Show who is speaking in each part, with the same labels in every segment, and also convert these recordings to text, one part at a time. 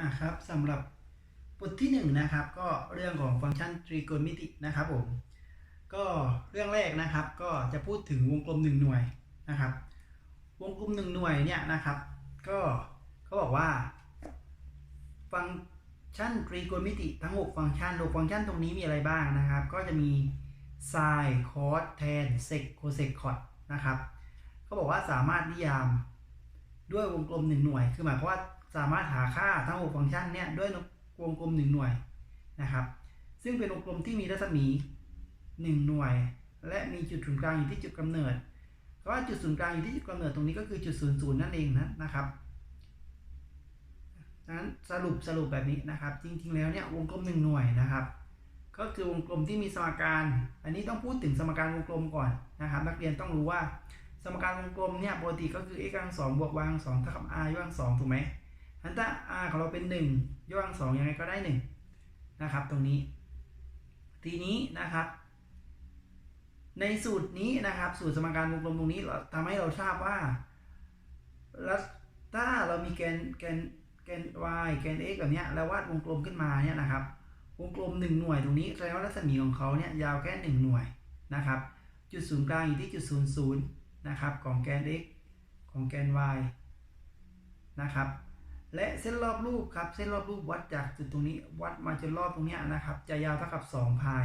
Speaker 1: อะครับสำหรับบทที่หนึ่งนะครับก็เรื่องของฟังก์ชันตรีโกณมิตินะครับผมก็เรื่องแรกนะครับก็จะพูดถึงวงกลมหนึ่งหน่วยนะครับ วงกลมหนึ่งหน่วยเนี่ยนะครับ ก็เขาบอกว่า ฟังก์ชันตรีโกณมิติทั้ง 6 ฟังก์ชัน6ฟังก์ชันตรงนี้มีอะไรบ้างนะครับ ก็จะมี sin cos tan sec cosec cot นะครับเขาบอกว่าสามารถนิยามด้วยวงกลม 1 หน่วย คือหมายความว่า สามารถหาค่าทั้ง 6 ฟังก์ชันเนี่ยด้วยวงกลม 1 หน่วยนะครับ ซึ่งเป็นวงกลมที่มีรัศมี 1 หน่วย และมีจุดศูนย์กลางอยู่ที่จุดกำเนิดเพราะว่าจุดศูนย์กลางอยู่ที่จุดกำเนิดตรงนี้ก็คือจุดศูนย์ศูนย์นั่นเองนะนะครับดังนั้นสรุปสรุปแบบนี้นะครับ จริงๆแล้วเนี่ยวงกลม 1 หน่วยนะครับ ก็คือวงกลมที่มีสมการ อันนี้ต้องพูดถึงสมการวงกลมก่อนนะครับ นักเรียนต้องรู้ว่าสมการวงกลมเนี่ยปกติก็คือ x กำลังสองบวก y กำลังสองเท่ากับ r ยกกำลังสองถูกไหม อันถ้า r ของเราเป็น 1ยกกำลังสองยังไงก็ได้ 1 นะครับ ตรงนี้ ทีนี้นะครับ ในสูตรนี้นะครับ สูตรสมการวงกลมตรงนี้เราทำให้เราทราบว่าถ้าเรามีแกนแกนแกน y แกน x แบบนี้แล้ววาดวงกลมขึ้นมาเนี่ยนะครับ วงกลม 1 หน่วยตรงนี้แสดงว่ารัศมีของเขาเนี่ยยาวแค่ 1 หน่วยนะครับ จุดศูนย์กลางอยู่ที่จุดศูนย์ศูนย์นะครับ ของแกน x ของแกน y นะครับ และเส้นรอบรูปครับเส้นรอบรูปวัดจากจุดตรงนี้วัดมาจนรอบตรงนี้นะครับ จะยาวเท่ากับ 2 พาย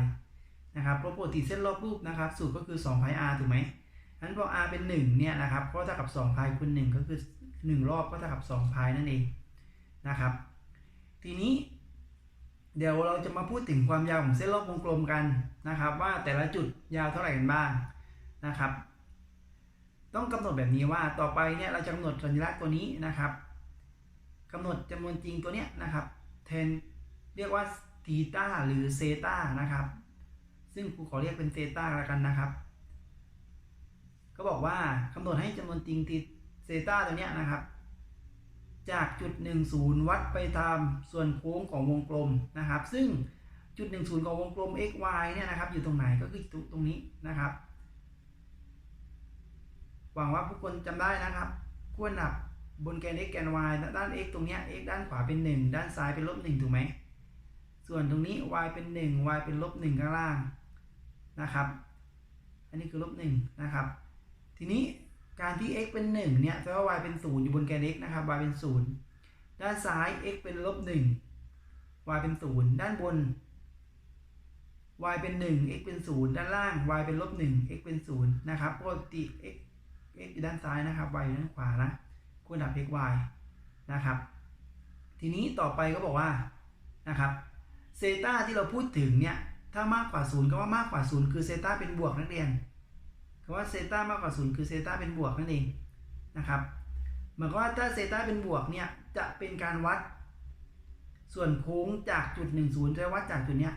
Speaker 1: นะครับเพราะปกติเส้นรอบรูปนะครับ สูตรก็คือ2พาย r ถูกไหมงั้นพอ r เป็น1เนี่ยนะครับก็เท่ากับ2พายคูณ1ก็คือ 1 รอบก็เท่ากับ2พายนั่นเองนะครับ ทีนี้ เดี๋ยวเราจะมาพูดถึงความยาวของเส้นรอบวงกลมกันนะครับ ว่าแต่ละจุดยาวเท่าไหร่กันบ้างนะครับ ต้องกำหนดแบบนี้ว่าต่อไปเนี่ยเราจะกำหนดสัญลักษณ์ตัวนี้นะครับ กำหนดจำนวนจริงตัวเนี้ยนะครับแทนเรียกว่าทีตาหรือเซตานะครับ ซึ่งครูขอเรียกเป็นเซตาแล้วกันนะครับ ก็บอกว่ากำหนดให้จำนวนจริงทีเซตาตัวเนี้ยนะครับ จากจุด 10 วัดไปตามส่วนโค้งของวงกลมนะครับ ซึ่งจุด 10 ของวงกลม x y เนี่ยนะครับ อยู่ตรงไหนก็คือตรงนี้นะครับ หวังว่าผู้คนจำได้นะครับขั้วหนับ บนแกน x แกน y ด้าน x ตรงเนี้ย x ด้านขวาเป็น 1 ด้านซ้ายเป็นลบ1ถูกไหม ส่วนตรงนี้ y เป็น 1 y เป็นลบ1ข้างล่างนะครับ อันนี้คือลบ1นะครับ ทีนี้การที่ x เป็น 1 เนี่ยแปลว่า y เป็น 0 อยู่บนแกน x นะครับ y เป็น 0 ด้านซ้าย x เป็นลบ1 y เป็น 0 ด้านบน y เป็น 1 x เป็น 0 ด้านล่าง y เป็นลบ1 x เป็น 0 นะครับปกติ x x อยู่ด้านซ้ายนะครับ y อยู่ด้านขวานะ คูณดับ x y นะครับ ทีนี้ต่อไปก็บอกว่านะครับเซตาที่เราพูดถึงเนี่ยถ้ามากกว่า0ก็ว่ามากกว่า0คือเซตาเป็นบวกนักเรียนคำว่าเซตามากกว่า0คือเซตาเป็นบวกนั่นเองนะครับหมายความว่าถ้าเซตาเป็นบวกเนี่ยจะเป็นการวัด ส่วนโค้งจากจุด1 0จะวัดจากจุดเนี้ย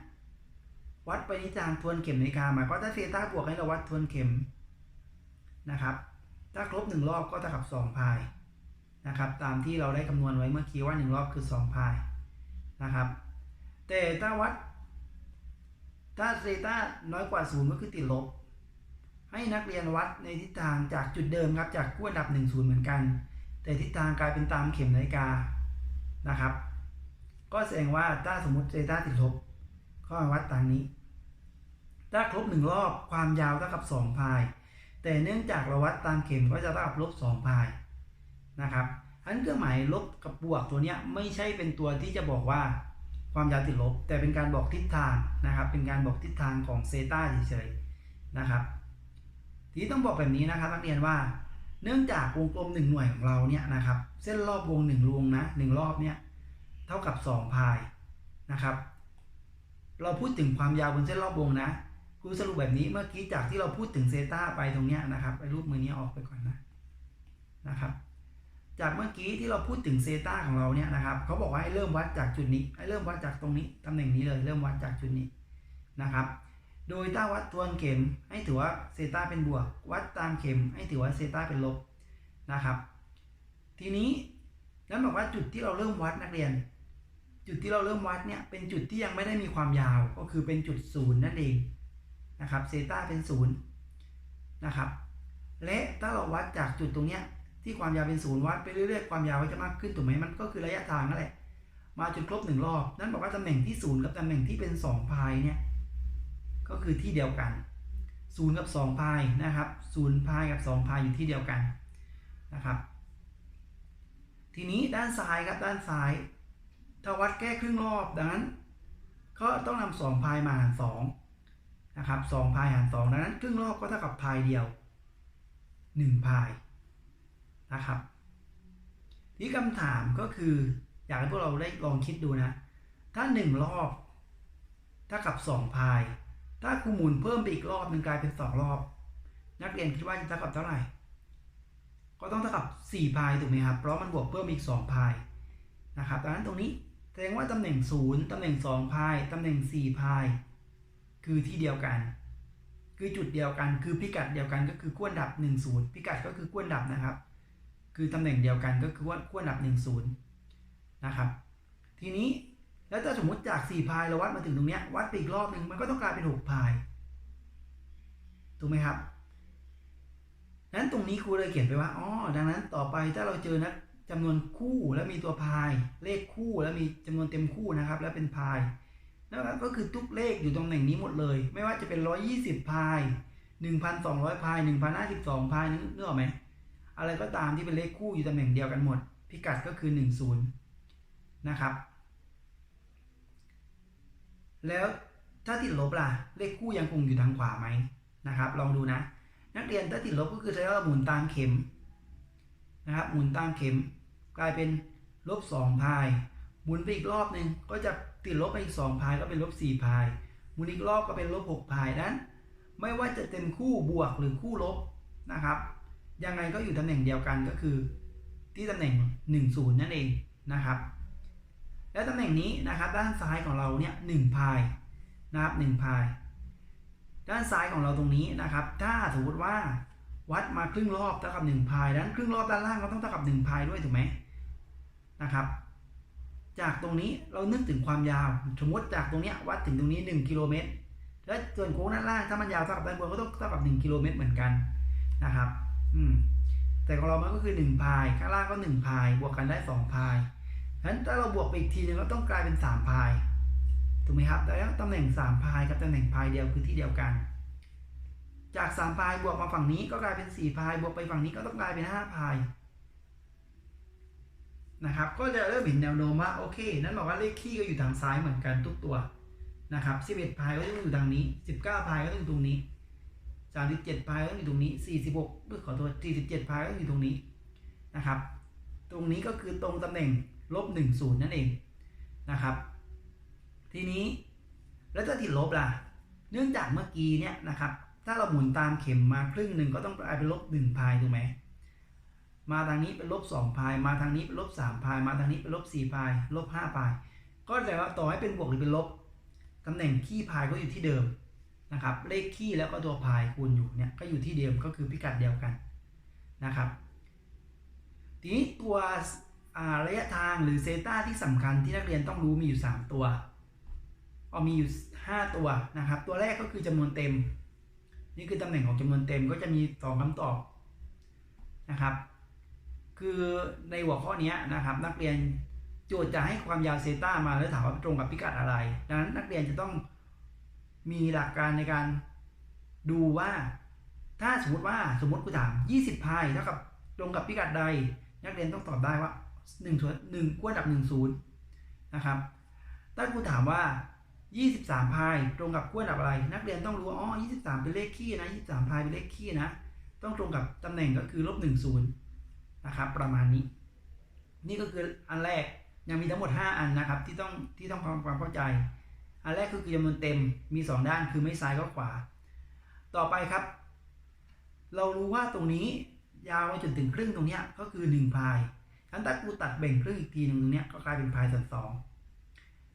Speaker 1: วัดไปนิจางทวนเข็มนาฬิกาหมายความว่าถ้าเซตาบวกให้เราวัดทวนเข็มนะครับ ถ้าครบ1รอบก็เท่ากับ2พาย นะครับ ตามที่เราได้คำนวณไว้เมื่อกี้ว่า 1 รอบคือ 2 พายนะครับ แต่ถ้าวัด ถ้าเซต้าน้อยกว่า 0 ก็คือติดลบ ให้นักเรียนวัดในทิศทางจากจุดเดิมครับ จากขั้วดับ 1 0 เหมือนกัน แต่ทิศทางกลายเป็นตามเข็มนาฬิกานะครับ ก็แสดงว่าถ้าสมมติเซต้าติดลบก็มาวัดตามนี้ ถ้าครบ 1 รอบความยาวเท่ากับ 2 พาย แต่เนื่องจากเราวัดตามเข็มก็จะเท่ากับลบ 2 พาย นะครับอันเครื่องหมายลบกับบวกตัวนี้ไม่ใช่เป็นตัวที่จะบอกว่าความยาวติดลบ แต่เป็นการบอกทิศทางนะครับ เป็นการบอกทิศทางของเซตาเฉยๆนะครับ ทีนี้ต้องบอกแบบนี้นะครับนักเรียนว่าเนื่องจากวงกลม1หน่วยของเราเนี่ยนะครับเส้นรอบวง1วงนะ1รอบเนี่ยเท่ากับ 2 พายนะครับ เราพูดถึงความยาวบนเส้นรอบวงนะครูสรุปแบบนี้เมื่อกี้จากที่เราพูดถึงเซตาไปตรงเนี้ยนะครับไอ้รูปมือนี้ออกไปก่อนนะนะครับ จากเมื่อกี้ที่เราพูดถึงเซตาของเราเนี่ยนะครับเขาบอกว่าให้เริ่มวัดจากจุดนี้ ให้เริ่มวัดจากตรงนี้ตำแหน่งนี้เลย เริ่มวัดจากจุดนี้นะครับ โดยถ้าวัดทวนเข็มให้ถือว่าเซตาเป็นบวก วัดตามเข็มให้ถือว่าเซตาเป็นลบนะครับ ทีนี้นั่นบอกว่าจุดที่เราเริ่มวัดนักเรียน จุดที่เราเริ่มวัดเนี่ยเป็นจุดที่ยังไม่ได้มีความยาวก็คือเป็นจุดศูนย์นั่นเองนะครับเซตาเป็นศูนย์นะครับและถ้าเราวัดจากจุดตรงเนี้ย ที่ความยาวเป็นศูนย์วัดไปเรื่อยๆความยาวก็จะมากขึ้นถูกไหมมันก็คือระยะทางนั่นแหละ มาจนครบหนึ่งรอบ นั่นบอกว่าตำแหน่งที่ศูนย์กับตำแหน่งที่เป็นสองพายเนี่ยก็คือที่เดียวกันศูนย์กับสองพายนะครับศูนย์พายกับสองพายอยู่ที่เดียวกันนะครับทีนี้ด้านซ้ายครับด้านซ้ายถ้าวัดแก้ครึ่งรอบดังนั้น ก็ต้องนำสองพายมาหารสองนะครับสองพายหารสองดังนั้นครึ่งรอบก็เท่ากับพายเดียวหนึ่งพาย นะครับ ที่คำถามก็คือ อยากให้พวกเราได้ลองคิดดูนะ ถ้าหนึ่งรอบเท่ากับสองพาย ถ้าครูหมุนเพิ่มไปอีกรอบหนึ่งกลายเป็นสองรอบ นักเรียนคิดว่าจะเท่ากับเท่าไหร่ ก็ต้องเท่ากับสี่พายถูกไหมครับเพราะมันบวกเพิ่มอีกสองพายนะครับดังนั้นตรงนี้แสดงว่าตำแหน่งศูนย์ตำแหน่งสองพายตำแหน่งสี่พาย คือที่เดียวกัน คือจุดเดียวกัน คือพิกัดเดียวกันก็คือขั้วดับหนึ่งศูนย์พิกัดก็คือขั้วดับนะครับ คือตำแหน่งเดียวกันก็คือว่าขั้วดับหนึ่งศูนย์นะครับ ทีนี้แล้วถ้าสมมติจากสี่พายเราวัดมาถึงตรงเนี้ยวัดไปอีกรอบหนึ่งมันก็ต้องกลายเป็นหกพายถูกไหมครับนั้นตรงนี้ครูเลยเขียนไปว่าอ๋อดังนั้นต่อไปถ้าเราเจอนะจำนวนคู่แล้วมีตัวพาย เลขคู่แล้วมีจำนวนเต็มคู่นะครับ แล้วเป็นพายนะครับก็คือทุกเลขอยู่ตรงแหน่งนี้หมดเลย ไม่ว่าจะเป็น 120 พาย 1,200 พาย 1,052 พายนึกนึกออกไหม อะไรก็ตามที่เป็นเลขคู่อยู่ตำแหน่งเดียวกันหมด พิกัดก็คือ 10 นะครับ แล้วถ้าติดลบล่ะ เลขคู่ยังคงอยู่ทางขวาไหมนะครับ ลองดูนะ นักเรียนถ้าติดลบก็คือใช้ว่าหมุนตามเข็มนะครับหมุนตามเข็ม กลายเป็นลบ2พายหมุนไปอีกรอบหนึ่งก็จะติดลบไปอีก2พายก็เป็นลบ4พายหมุนอีกรอบก็เป็นลบ6พายนั้น ไม่ว่าจะเต็มคู่บวกหรือคู่ลบนะครับ ยังไงก็อยู่ตำแหน่งเดียวกันก็คือ ที่ตำแหน่ง 1 0 นั่นเองนะครับ และตำแหน่งนี้นะครับ ด้านซ้ายของเราเนี่ยหนึ่งพายนะครับหนึ่งพาย ด้านซ้ายของเราตรงนี้นะครับ ถ้าสมมติว่าวัดมาครึ่งรอบเท่ากับหนึ่งพายด้านครึ่งรอบด้านล่างก็ต้องเท่ากับหนึ่งพายด้วยถูกไหมนะครับ จากตรงนี้เรานึกถึงความยาว สมมติจากตรงนี้วัดถึงตรงนี้ 1 กิโลเมตรและส่วนโค้งด้านล่างถ้ามันยาวเท่ากับด้านบนก็ต้องเท่ากับ 1 กิโลเมตรเหมือนกันนะครับ อืม แต่ของเรามันก็คือ1พายข้างล่างก็1พาย บวกกันได้2พายฉะนั้นถ้าเราบวกไปอีกทีนึงก็ต้องกลายเป็น3พายถูกไหมครับแล้วตำแหน่ง3พายกับตำแหน่งพายเดียวคือที่เดียวกัน จาก3พายบวกมาฝั่งนี้ก็กลายเป็น4พายบวกไปฝั่งนี้ก็ต้องกลายเป็น5พายนะครับ ก็จะเริ่มเห็นแนวโน้มว่าโอเค นั่นบอกว่าเลขคี่ก็อยู่ทางซ้ายเหมือนกันทุกตัวนะครับ11พายก็ต้องอยู่ทางนี้ 19พายก็ต้องอยู่ตรงนี้ 37พายก็อยู่ตรงนี้46เพื่อขอโทษ47พายก็อยู่ตรงนี้นะครับ ตรงนี้ก็คือตรงตำแหน่งลบ1 0นั่นเองนะครับ ทีนี้แล้วจะติดลบล่ะ เนื่องจากเมื่อกี้เนี่ยนะครับ ถ้าเราหมุนตามเข็มมาครึ่งหนึ่งก็ต้องกลายเป็นลบ1พายถูกไหมมาทางนี้เป็นลบ2พาย มาทางนี้เป็นลบ3พาย มาทางนี้เป็นลบ4พาย ลบ5พาย ก็แปลว่าต่อให้เป็นบวกหรือเป็นลบตำแหน่งขี้พายก็อยู่ที่เดิม นะครับเลขขี้แล้วก็ตัวพายคูณอยู่เนี่ยก็อยู่ที่เดิมก็คือพิกัดเดียวกันนะครับทีนี้ตัวระยะทางหรือเซต้าที่สำคัญที่นักเรียนต้องรู้มีอยู่ 3 ตัวเอามีอยู่ 5 ตัวนะครับ ตัวแรกก็คือจำนวนเต็ม นี่คือตำแหน่งของจำนวนเต็มก็จะมี 2คำตอบนะครับ คือในหัวข้อนี้นะครับนักเรียนโจทย์จะให้ความยาวเซต้ามาแล้วถามว่าตรงกับพิกัดอะไร ดังนั้นนักเรียนจะต้อง มีหลักการในการดูว่า ถ้าสมมติว่าสมมติกูถาม 20พายเท่ากับตรงกับพิกัดใด นักเรียนต้องตอบได้ว่า1ส่วน1ขั้วดับ1 0นะครับถ้ากูถามว่า 23พายตรงกับขั้วดับอะไร นักเรียนต้องรู้ว่าอ๋อ23 เป็นเลขคี่นะ23พายเป็นเลขคี่นะ ต้องตรงกับตำแหน่งก็คือลบ1 0นะครับประมาณนี้ นี่ก็คืออันแรกยังมีทั้งหมด 5 อันนะครับที่ต้องที่ต้องความความเข้าใจ อันแรกคือจำนวนเต็มมี 2 ด้านคือไม่ซ้ายก็ขวา ต่อไปครับ เรารู้ว่าตรงนี้ยาวมาจนถึงครึ่งตรงเนี้ยก็คือ1พายอันถ้ากูตัดแบ่งครึ่งอีกทีหนึ่งตรงเนี้ยก็กลายเป็นพายส่วนสอง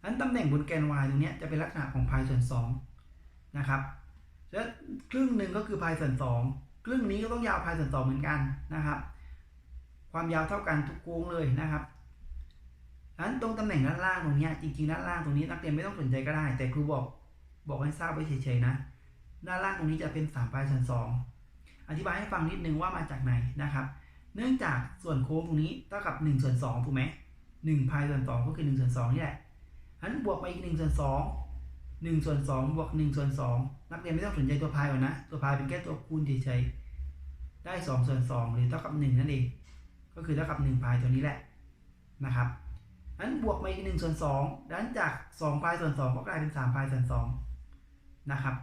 Speaker 1: อันตำแหน่งบนแกน y ตรงเนี้ยจะเป็นลักษณะของพายส่วนสองนะครับแล้วครึ่งหนึ่งก็คือพายส่วนสองครึ่งนี้ก็ต้องยาวพายส่วนสองเหมือนกันนะครับ ความยาวเท่ากันทุกโค้งเลยนะครับ อันตรงตำแหน่งด้านล่างตรงนี้จริงๆด้านล่างตรงนี้นักเรียนไม่ต้องสนใจก็ได้ แต่ครูบอกบอกให้ทราบไว้เฉยๆนะ ด้านล่างตรงนี้จะเป็น3พายส่วน2องอธิบายให้ฟังนิดนึงว่ามาจากไหนนะครับ เนื่องจากส่วนโค้งตรงนี้เท่ากับ1ส่วน2ถูกไหม1พายส่วน2ก็คือ1ส่วน2นี่แหละอันบวกมาอีก1ส่วน2 1ส่วน2บวก1ส่วน2นักเรียนไม่ต้องสนใจตัวพายก่อนนะ ตัวพายเป็นแค่ตัวคูณเฉยๆได้2ส่วน2หรือเท่ากับ1นั่นเอง ก็คือเท่ากับ1พายตัวนี้แหละนะครับ อันบวกมาอีก1ส่วน2ดังนั้นจาก2พายส่วน2ก็กลายเป็น3พายส่วน2นะครับ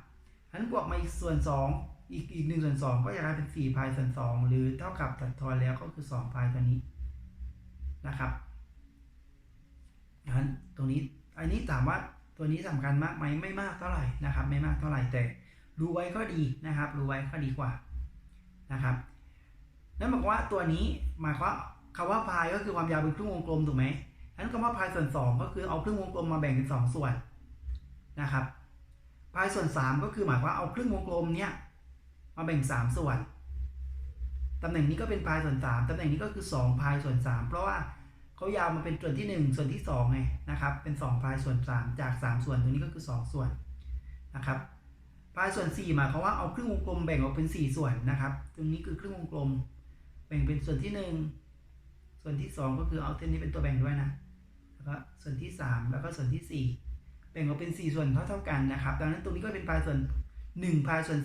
Speaker 1: อันบวกมาอีกส่วน2อีกอีก1ส่วน2ก็จะกลายเป็น4พายส่วน2หรือเท่ากับตัดทอนแล้วก็คือ2พายตัวนี้นะครับนั้นตรงนี้อันนี้ถามว่าตัวนี้สำคัญมากไหมไม่มากเท่าไหร่นะครับ ไม่มากเท่าไหร่แต่รู้ไว้ก็ดีนะครับ รู้ไว้ก็ดีกว่านะครับนั่นหมายความว่าตัวนี้หมายความคำว่าพายก็คือความยาวเป็นครึ่งวงกลมถูกไหม นั้นคำว่าพายส่วน 2 ก็คือเอาครึ่งวงกลมมาแบ่งเป็น2ส่วนนะครับพายส่วน 3 ก็คือหมายความว่าเอาครึ่งวงกลมเนี้ยมาแบ่ง 3 ส่วนตำแหน่งนี้ก็เป็นพายส่วน 3ตำแหน่งนี้ก็คือ2พายส่วน 3 เพราะว่าเขายาวมาเป็นส่วนที่ 1 ส่วนที่2ไงนะครับเป็น2พายส่วน 3 จาก 3 ส่วนตรงนี้ก็คือ 2 ส่วนนะครับพายส่วน 4 หมายความว่าเอาครึ่งวงกลมแบ่งออกเป็น 4 ส่วนนะครับ ตรงนี้คือครึ่งวงกลม แบ่งเป็นส่วนที่ 1 ส่วนที่ 2 ก็คือเอาเส้นนี้เป็นตัวแบ่งด้วยนะ แล้วก็ส่วนที่ 3 แล้วก็ส่วนที่ 4 แบ่งออกเป็น 4 ส่วนเท่าเท่ากันนะครับ ดังนั้นตรงนี้ก็เป็นพายส่วน 1พายส่วน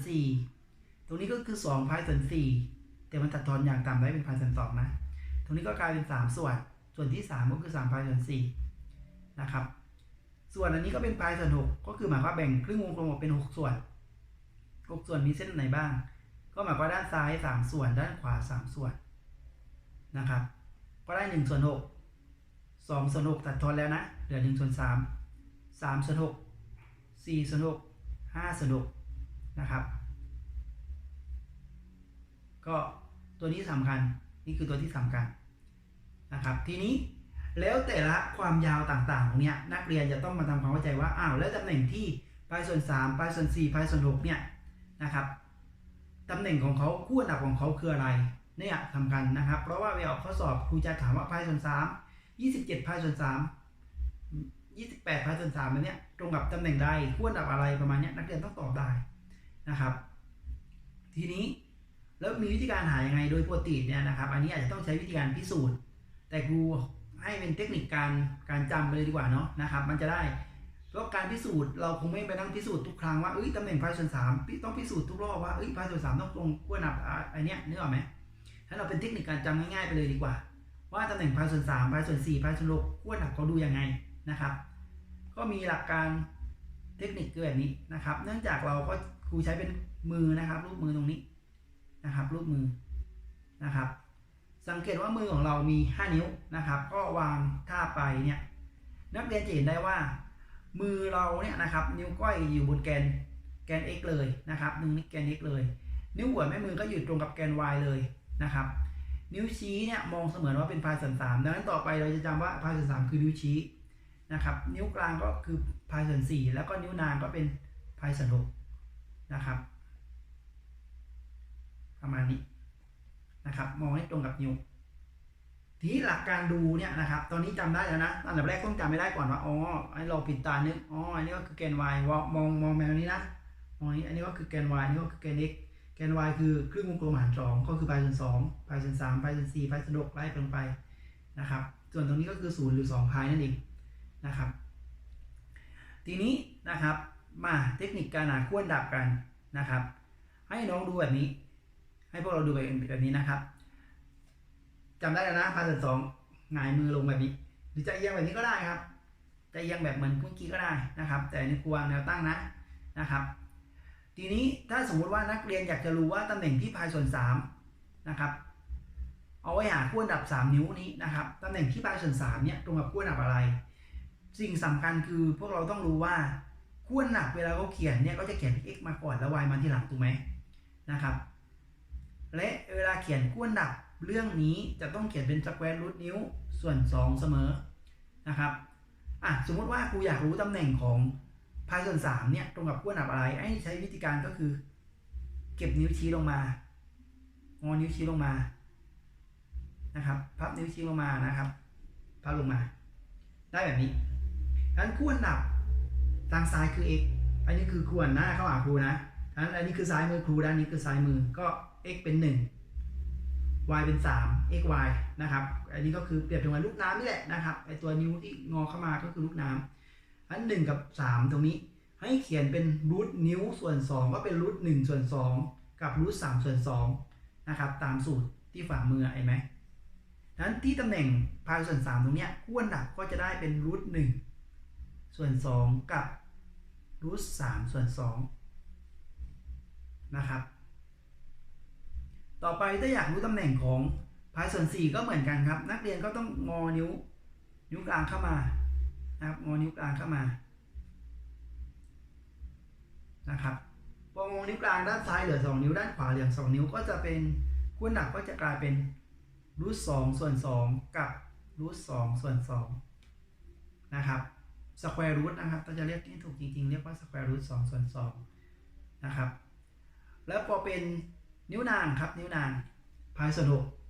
Speaker 1: 4 ตรงนี้ก็คือ2พายส่วน 4 แต่มันตัดทอนอย่างต่ำได้เป็นพายส่วน2นะ ตรงนี้ก็กลายเป็น 3 ส่วน ส่วนที่ 3 ก็คือ3พายส่วน4นะครับ ส่วนอันนี้ก็เป็นพายส่วน 6 ก็คือหมายความว่าแบ่งครึ่งวงกลมออกเป็น 6 ส่วน 6 ส่วนมีเส้นไหนบ้าง ก็หมายความด้านซ้าย 3 ส่วน ด้านขวา 3 ส่วนนะครับ ก็ได้1ส่วน6 2ส่วน6ตัดทอนแล้วนะ เหลือ1ส่วน3 3ส่วน6 4ส่วน6 5ส่วน6นะครับ ก็ตัวนี้สำคัญนี่คือตัวที่สำคัญนะครับ ทีนี้แล้วแต่ละความยาวต่างๆของเนี้ยนักเรียนจะต้องมาทำความเข้าใจว่าอ้าวแล้วตำแหน่งที่พายส่วน3พายส่วน4พายส่วน6เนี่ยนะครับตำแหน่งของเขาคู่อันดับของเขาคืออะไรเนี่ยสำคัญนะครับ เพราะว่าเวลาข้อสอบครูจะถามว่าพายส่วน3 27พายส่วน3 28พายส่วน3แบบเนี้ยตรงกับตำแหน่งใดคู่อันดับอะไรประมาณเนี้ยนักเรียนต้องตอบได้นะครับ ทีนี้แล้วมีวิธีการหายังไงโดยปกติเนี่ยนะครับ อันนี้อาจจะต้องใช้วิธีการพิสูจน์ แต่ครูให้เป็นเทคนิคการการจำไปเลยดีกว่าเนาะนะครับ มันจะได้เพราะการพิสูจน์เราคงไม่ไปนั่งพิสูจน์ทุกครั้งว่าเอ้ยตำแหน่งพายส่วนสามต้องพิสูจน์ทุกรอบว่าเอ้ยพายส่วนสามต้องตรงขั้วหนับอันเนี้ยนึกออกไหมถ้าเราเป็นเทคนิคการจำง่ายๆไปเลยดีกว่า ว่าตำแหน่งพายส่วนสามพายส่วนสี่พายส่วนหกขั้วหนับเขาดูยังไงนะครับ ก็มีหลักการเทคนิคคือแบบนี้นะครับ เนื่องจากเราก็ครูใช้เป็นมือนะครับ รูปมือตรงนี้นะครับ รูปมือนะครับ สังเกตว่ามือของเรามี 5 นิ้วนะครับ ก็วางท่าไปเนี่ยนักเรียนจะเห็นได้ว่า มือเราเนี่ยนะครับ นิ้วก้อยอยู่บนแกนแกน x เลยนะครับหนึ่งนิ้วแกน x เลย นิ้วหัวแม่มือก็อยู่ตรงกับแกน y เลยนะครับ นิ้วชี้เนี่ยมองเสมือนว่าเป็นพายส่วนสามดังนั้นต่อไปเราจะจำว่าพายส่วนสามคือนิ้วชี้นะครับ นิ้วกลางก็คือพายส่วนสี่แล้วก็นิ้วนางก็เป็นพายส่วนหกนะครับ ประมาณนี้นะครับ มองให้ตรงกับนิ้วทีนี้หลักการดูเนี่ยนะครับ ตอนนี้จำได้แล้วนะ อันดับแรกต้องจำไม่ได้ก่อนว่า อ๋อ ไอเราปิดตานึก อ๋อ อันนี้ก็คือแกน y ว่ามองมองแบบนี้นะ มองนี้ อันนี้ก็คือแกน y อันนี้ก็คือแกน x แกน y คือครึ่งวงกลมหารสองก็คือพายส่วนสองพายส่วนสามพายส่วนสี่พายส่วนหกไล่ไปลงไปนะครับ ส่วนตรงนี้ก็คือศูนย์หรือสองพายนั่นเองนะครับ ทีนี้นะครับมาเทคนิคการหาขั้วดับกันนะครับ ให้น้องดูแบบนี้ ให้พวกเราดูแบบนี้นะครับจำได้แล้วนะพายส่วนสองหงายมือลงแบบนี้ หรือจะเอียงแบบนี้ก็ได้ครับจะเอียงแบบเหมือนเมื่อกี้ก็ได้นะครับ แต่ในควางแนวตั้งนะนะครับ ทีนี้ถ้าสมมุติว่านักเรียนอยากจะรู้ว่าตำแหน่งที่พายส่วน3นะครับเอาไว้หาขั้วอันดับ 3 นิ้วนี้นะครับตำแหน่งที่พายส่วน3เนี่ยตรงกับขั้วอันดับอะไร สิ่งสำคัญคือพวกเราต้องรู้ว่าขั้วอันดับเวลาเขาเขียนเนี่ยก็จะเขียน x มาก่อนแล้ว y มาทีหลังถูกไหมนะครับและเวลาเขียนขั้วอันดับเรื่องนี้จะต้องเขียนเป็นสแควร์รูทนิ้วส่วน 2 เสมอนะครับอะสมมติว่าครูอยากรู้ตำแหน่งของ พายส่วน3เนี่ยตรงกับขั้วอันดับอะไรไอ้ใช้วิธีการก็คือ เก็บนิ้วชี้ลงมางอนิ้วชี้ลงมานะครับ พับนิ้วชี้ลงมานะครับ พับลงมา ได้แบบนี้ดังนั้นขั้วอันดับทางซ้ายคือ x อันนี้คือขั้วหน้าเข้าหาครูนะดังนั้นอันนี้คือซ้ายมือครูด้านนี้คือซ้ายมือก็ x เป็น 1 y เป็น 3 x y นะครับ อันนี้ก็คือเปรียบเทียบกับลูกน้ำนี่แหละนะครับไอตัวนิ้วที่งอเข้ามาก็คือลูกน้ำ อันหนึ่งกับ3ตรงนี้ ให้เขียนเป็นรูทนิ้วส่วน2ก็เป็นรูท1ส่วน2กับรูท3ส่วน2นะครับ ตามสูตรที่ฝ่ามือเห็นไหมดังนั้นที่ตำแหน่งพายส่วน3ตรงเนี้ยคู่อันดับก็จะได้เป็นรูท1ส่วน2กับรูท3ส่วน2นะครับ ต่อไปถ้าอยากรู้ตำแหน่งของพายส่วน4ก็เหมือนกันครับ นักเรียนก็ต้องงอนิ้ว นิ้วกลางเข้ามา นะครับงอนิ้วกลางเข้ามานะครับพองอนิ้วกลางด้านซ้ายเหลือ 2 นิ้วด้านขวาเหลือ 2 นิ้วก็จะเป็นคู่หนักก็จะกลายเป็นรูท2ส่วน2 กับรูท2ส่วน2นะครับสแควร์รูทนะครับถ้าจะเรียกให้ถูกจริงๆ เรียกว่าสแควร์รูท2ส่วน2นะครับ แล้วพอเป็นนิ้วนางครับ นิ้วนางพายส่วน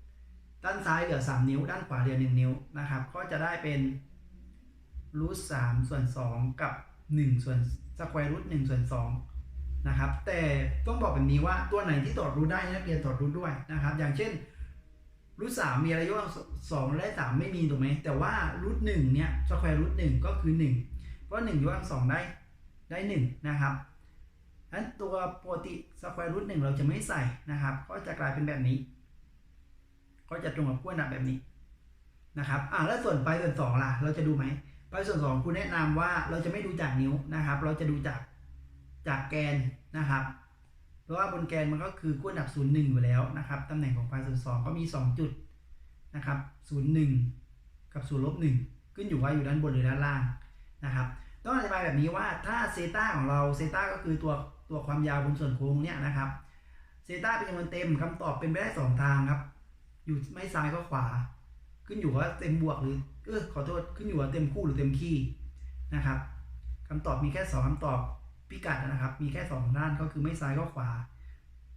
Speaker 1: 6ด้านซ้ายเหลือ 3 นิ้ว ด้านขวาเหลือ 1 นิ้วนะครับ ก็จะได้เป็น รูท3ส่วน2กับ1ส่วนสแควร์รูท1ส่วน2นะครับ แต่ต้องบอกแบบนี้ว่าตัวไหนที่ตอดรูทได้นักเรียนตอดรูทด้วยนะครับ อย่างเช่นรูท3มีอะไรยกกำลังสองและ3ไม่มีถูกไหมแต่ว่ารูท1เนี่ยสแควร์รูท1ก็คือ1เพราะ1ยกกำลังสองได้ได้1นะครับนั้นตัวปกติสแควร์รูทหนึ่งเราจะไม่ใส่นะครับ ก็จะกลายเป็นแบบนี้ ก็จะตรงกับขั้วหนักแบบนี้นะครับ อ่าแล้วส่วนไปส่วนสองล่ะ เราจะดูไหม ไปส่วนสองคุณแนะนำว่าเราจะไม่ดูจากนิ้วนะครับ เราจะดูจากจากแกนนะครับ เพราะว่าบนแกนมันก็คือขั้วหนักศูนย์หนึ่งอยู่แล้วนะครับตำแหน่งของไฟส่วนสองก็มีสองจุดนะครับศูนย์หนึ่งกับศูนย์ลบหนึ่งขึ้นอยู่ว่าอยู่ด้านบนหรือด้านล่างนะครับ ต้องอธิบายแบบนี้ว่าถ้าเซต้าของเราเซต้าก็คือตัวตัวความยาวบนส่วนโค้งเนี่ยนะครับเซต้าเป็นจำนวนเต็มคำตอบเป็นไปได้สองทางครับ อยู่ไม่ซ้ายก็ขวา ขึ้นอยู่ว่าเต็มบวกหรือ เออขอโทษขึ้นอยู่ว่าเต็มคู่หรือเต็มขี้นะครับคำตอบมีแค่สองคำตอบพิกัดนะครับ มีแค่สองด้านก็คือไม่ซ้ายก็ขวา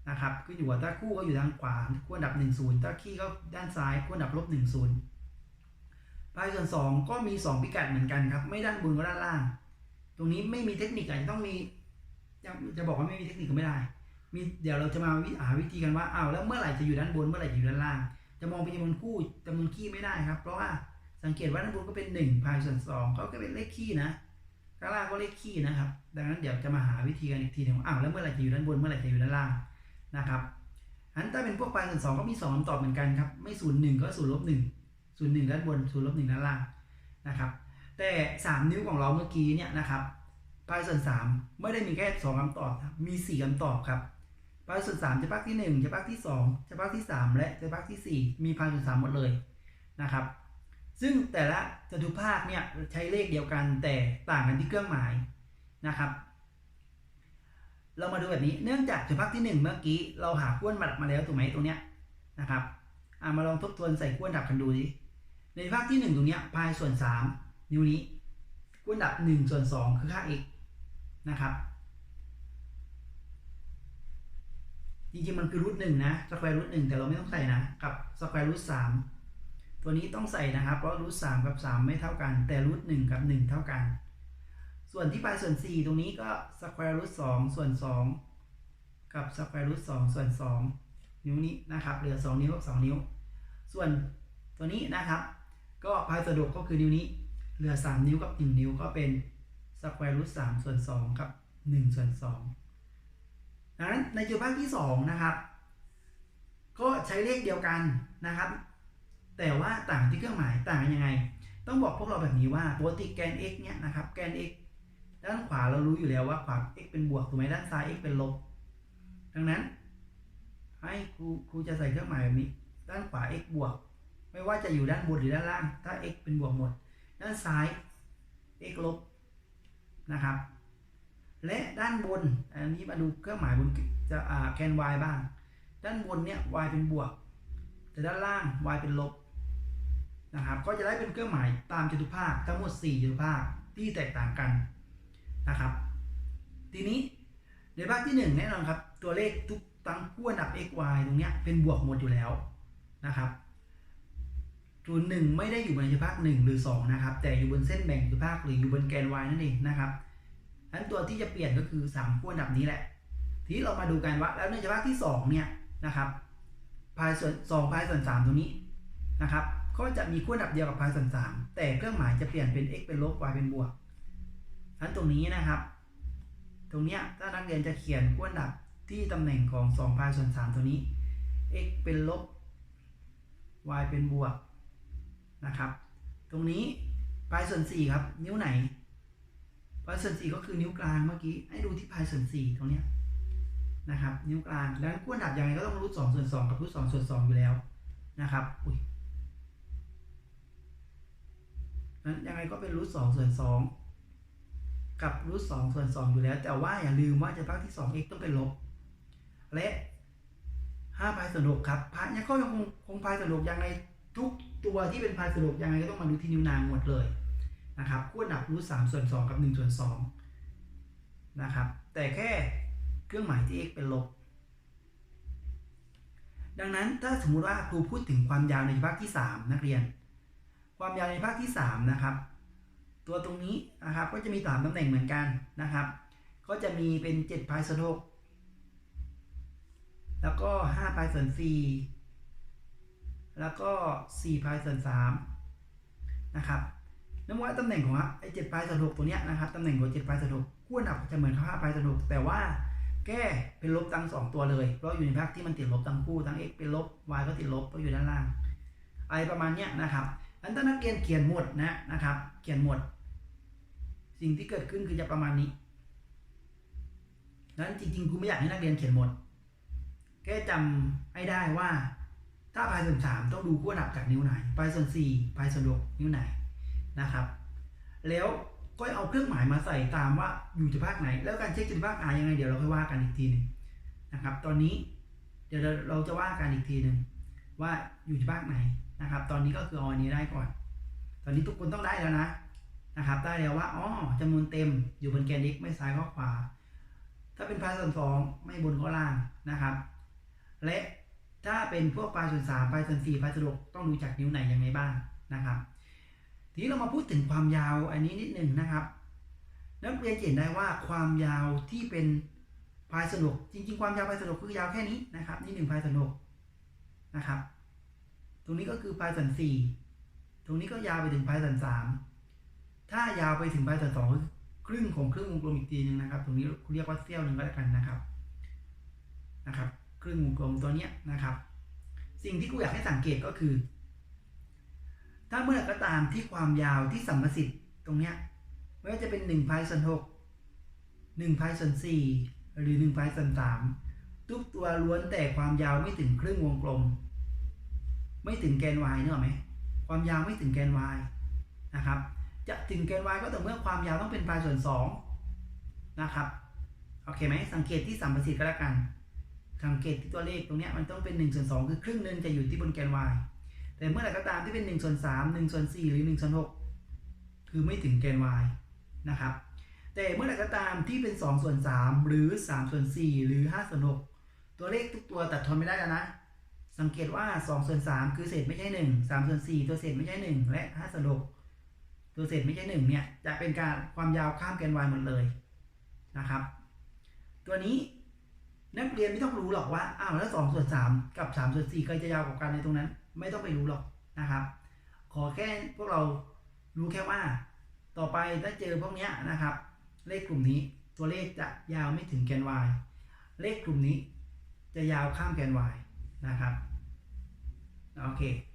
Speaker 1: นะครับขึ้นอยู่ว่าถ้าคู่ก็อยู่ทางขวาคู่อันดับหนึ่งศูนย์ถ้าขี้ก็ด้านซ้ายคู่อันดับลบหนึ่งศูนย์ปลายส่วนสองก็มีสองพิกัดเหมือนกันครับ ไม่ด้านบนก็ด้านล่าง ตรงนี้ไม่มีเทคนิคอาจจะต้องมีจะจะบอกว่าไม่มีเทคนิคก็ไม่ได้ มีเดี๋ยวเราจะมาวิหาวิธีกันว่าอ้าวแล้วเมื่อไหร่จะอยู่ด้านบนเมื่อไหร่จะอยู่ด้านล่าง จะมองเป็นจำนวนคู่จำนวนขี้ไม่ได้ครับ เพราะว่า สังเกตว่าด้านบนก็เป็น1พายส่วน2เขาก็เป็นเลขขี้นะข้างล่างก็เลขขี้นะครับ ดังนั้นเดี๋ยวจะมาหาวิธีกันอีกทีหนึงว่าอ้าวแล้วเมื่อไหร่จะอยู่ด้านบนเมื่อไหร่จะอยู่ด้านล่างนะครับอันถ้าเป็นพวกพายส่วน2ก็มี2คำตอบเหมือนกันครับ ไม่ศูนย์หนึ่งก็ศูนย์ลบหนึ่งศูนย์หนึ่งด้านบนศูนย์ลบหนึ่งด้านล่างนะครับ แต่3นิ้วของเราเมื่อกี้เนี่ยนะครับพายส่วน3ไม่ได้มีแค่2คำตอบครับมี4คำตอบครับพายส่วน3จะพักที่1จะพักที่2จะพักที่3และจะพักที่4มีพายส่วน3หมดเลยนะครับ ซึ่งแต่ละจตุภาคเนี่ยใช้เลขเดียวกันแต่ต่างกันที่เครื่องหมายนะครับ เรามาดูแบบนี้เนื่องจากจตุภาคที่ 1 เมื่อกี้เราหาขั้วมาดับมาแล้วถูกไหมตรงเนี้ยนะครับอามาลองทบทวนใส่ขั้วดับกันดูดิในภาคที่ 1 ตรงเนี้ยพายส่วน 3 นิ้วนี้ขั้วดับ1ส่วน2 คือค่า x นะครับจริงๆมันคือรูทหนึ่งนะสแควร์รูทหนึ่งแต่เราไม่ต้องใส่นะ กับสแควร์รูทสาม ตัวนี้ต้องใส่นะครับ เพราะรูทสามกับสามไม่เท่ากัน แต่รูทหนึ่งกับหนึ่งเท่ากัน ส่วนที่ปลายส่วนสี่ตรงนี้ก็สแควร์รูทสองส่วนสองกับสแควร์รูทสองส่วนสองนิ้วนี้นะครับเหลือสองนิ้วกับสองนิ้ว ส่วนตัวนี้นะครับ ก็พายสะดวกก็คือนิ้วนี้ เหลือสามนิ้วกับหนึ่งนิ้วก็เป็นสแควร์รูทสามส่วนสองกับหนึ่งส่วนสองดังนั้นในจุดภาคที่2นะครับ ก็ใช้เลขเดียวกันนะครับ แต่ว่าต่างที่เครื่องหมายต่างยังไง ต้องบอกพวกเราแบบนี้ว่าปกติแกน x เนี่ยนะครับแกน x ด้านขวาเรารู้อยู่แล้วว่าขวา x เป็นบวกถูกไหมด้านซ้าย x เป็นลบ ดังนั้น ให้ครูครูจะใส่เครื่องหมายแบบนี้ ด้านขวา x บวก ไม่ว่าจะอยู่ด้านบนหรือด้านล่าง ถ้า x เป็นบวกหมด ด้านซ้าย x ลบนะครับ และด้านบน อันนี้มาดูเครื่องหมายบนจะแกน y บ้าง ด้านบนเนี่ย y เป็นบวก แต่ด้านล่าง y เป็นลบ นะครับก็จะได้เป็นเครื่องหมายตามจตุภาคทั้งหมด4จตุภาคที่แตกต่างกันนะครับ ทีนี้ในภาคที่ 1 แน่นอนครับ ตัวเลขทุกตั้งขั้วอันดับ x y ตรงเนี้ยเป็นบวกหมดอยู่แล้วนะครับศูนย์หนึ่งไม่ได้อยู่บนจตุภาค1หรือ2นะครับแต่อยู่บนเส้นแบ่งจตุภาคหรืออยู่บนแกน y นั่นเองนะครับอันตัวที่จะเปลี่ยนก็คือ3ขั้วอันดับนี้แหละ ทีนี้เรามาดูกันว่าแล้วในจตุภาคที่2เนี่ยนะครับพายส่วนสองพายส่วนสามตรงนี้นะครับ ก็จะมีขั้วดับเดียวกับพายส่วนสามแต่เครื่องหมายจะเปลี่ยนเป็น x เป็นลบ y เป็นบวกทั้นตรงนี้นะครับ ตรงเนี้ยถ้านักเรียนจะเขียนขั้วดับที่ตำแหน่งของ2พายส่วน3ตัวนี้ x เป็นลบ y เป็นบวกนะครับ ตรงนี้พายส่วน4ครับ นิ้วไหนพายส่วน4ก็คือนิ้วกลางเมื่อกี้ให้ดูที่พายส่วน4ตรงเนี้ยนะครับ นิ้วกลางแล้วขั้วดับยังไงก็ต้องรูท2ส่วน2กับรูท2ส่วน2อยู่แล้วนะครับอุ้ย นั้นยังไงก็เป็นรูท2ส่วน2กับรูท2ส่วน2องอยู่แล้ว แต่ว่าอย่าลืมว่าจะพักที่ 2x ต้องเป็นลบ และ5พายส่วน6ครับพายยังก็ยังคงคงพายส่วน6ยังไงทุกตัวที่เป็นพายส่วน6ยังไงก็ต้องมาดูที่นิ้วนางหมดเลยนะครับขั้วดับรูท3ส่วน2กับ1ส่วน2นะครับแต่แค่เครื่องหมายที่ x เป็นลบ ดังนั้นถ้าสมมุติว่าครูพูดถึงความยาวในภาคที่ 3 นักเรียน ความยาวในภาคที่ 3 นะครับ ตัวตรงนี้นะครับก็จะมี 3ตำแหน่งเหมือนกันนะครับ ก็จะมีเป็น7พายส่วน6แล้วก็5พายส่วน4แล้วก็4พายส่วน3นะครับนั่นว่าตำแหน่งของไอ้7พายส่วน6ตัวเนี้ยนะครับตำแหน่งของ7พายส่วน6ขั้วหนักจะเหมือนกับ5พายส่วน6แต่ว่าแก้เป็นลบทั้ง2ตัวเลย เพราะอยู่ในภาคที่มันติดลบทั้งคู่ทั้ง x เป็นลบ y ก็ติดลบเพราะอยู่ด้านล่างอะไรประมาณเนี้ยนะครับ อันถ้านักเรียนเขียนหมดนะนะครับ เขียนหมด สิ่งที่เกิดขึ้นคือจะประมาณนี้นั้นจริงๆครูไม่อยากให้นักเรียนเขียนหมด แค่จำให้ได้ว่า ถ้าพายส่วนสามต้องดูขั้วดับจากนิ้วไหนพายส่วนสี่พายส่วนหกนิ้วไหนนะครับ แล้วก็เอาเครื่องหมายมาใส่ตามว่าอยู่จะภาคไหน แล้วการเช็คจุดภาคอายังไงเดี๋ยวเราค่อยว่ากันอีกทีหนึงนะครับ ตอนนี้เดี๋ยวเราจะว่ากันอีกทีหนึ่งว่าอยู่ที่ภาคไหน นะครับ ตอนนี้ก็คือเอาอันนี้ได้ก่อน ตอนนี้ทุกคนต้องได้แล้วนะนะครับ ได้แล้วว่าอ๋อจำนวนเต็มอยู่บนแกน x ไม่ซ้ายก็ขวา ถ้าเป็นพายส่วนสองไม่บนก็ล่างนะครับ และถ้าเป็นพวกพายส่วนสามพายส่วนสี่พายส่วนหกต้องดูจากนิ้วไหนยังไงบ้างนะครับ ทีนี้เรามาพูดถึงความยาวอันนี้นิดหนึ่งนะครับ นักเรียนเห็นได้ว่าความยาวที่เป็นพายส่วนหกจริง ๆ ความยาวพายส่วนหกคือยาวแค่นี้นะครับ นี่หนึ่งพายส่วนหกนะครับ ตรงนี้ก็คือพายส่วนสี่ตรงนี้ก็ยาวไปถึงพายส่วนสามถ้ายาวไปถึงพายส่วนสองครึ่งของครึ่งวงกลมอีกทีหนึงนะครับ ตรงนี้เรียกว่าเสี้ยวหนึ่งก็แล้วกันนะครับนะครับ ครึ่งวงกลมตัวเนี้ยนะครับ สิ่งที่กูอยากให้สังเกตก็คือ ถ้าเมื่อไหร่ก็ตามที่ความยาวที่สัมประสิทธิ์ตรงเนี้ยไม่ว่าจะเป็น1พายส่วน6 1พายส่วน4หรือ1พายส่วน3ทุกตัวล้วนแต่ความยาวไม่ถึงครึ่งวงกลม ไม่ถึงแกน y เนอะไหมความยาวไม่ถึงแกน y นะครับจะถึงแกน y ก็ต่อเมื่อความยาวต้องเป็นพายส่วน2นะครับโอเคไหมสังเกตที่สัมประสิทธิ์ก็แล้วกัน สังเกตที่ตัวเลขตรงนี้มันต้องเป็น1ส่วน2คือครึ่งนึงจะอยู่ที่บนแกน y แต่เมื่อไหร่ก็ตามที่เป็น1ส่วน3 1ส่วน4หรือ1ส่วน6คือไม่ถึงแกน y นะครับแต่เมื่อไหร่ก็ตามที่เป็น2ส่วน3หรือ3ส่วน4หรือ5ส่วน6ตัวเลขทุกตัวตัดทอนไม่ได้แล้วนะ สังเกตว่า2ส่วน3คือเศษไม่ใช่1 3ส่วน4ตัวเศษไม่ใช่ 1 และ5ส่วน6ตัวเศษไม่ใช่1เนี่ยจะเป็นการความยาวข้ามแกน y หมดเลยนะครับ ตัวนี้นักเรียนไม่ต้องรู้หรอกว่าอ้าวแล้ว2ส่วน3กับ3ส่วน4ใครจะยาวกว่ากันในตรงนั้น ไม่ต้องไปรู้หรอกนะครับ ขอแค่พวกเรารู้แค่ว่า ต่อไปถ้าเจอพวกเนี้ยนะครับ เลขกลุ่มนี้ตัวเลขจะยาวไม่ถึงแกน y เลขกลุ่มนี้จะยาวข้ามแกน y นะครับ โอเค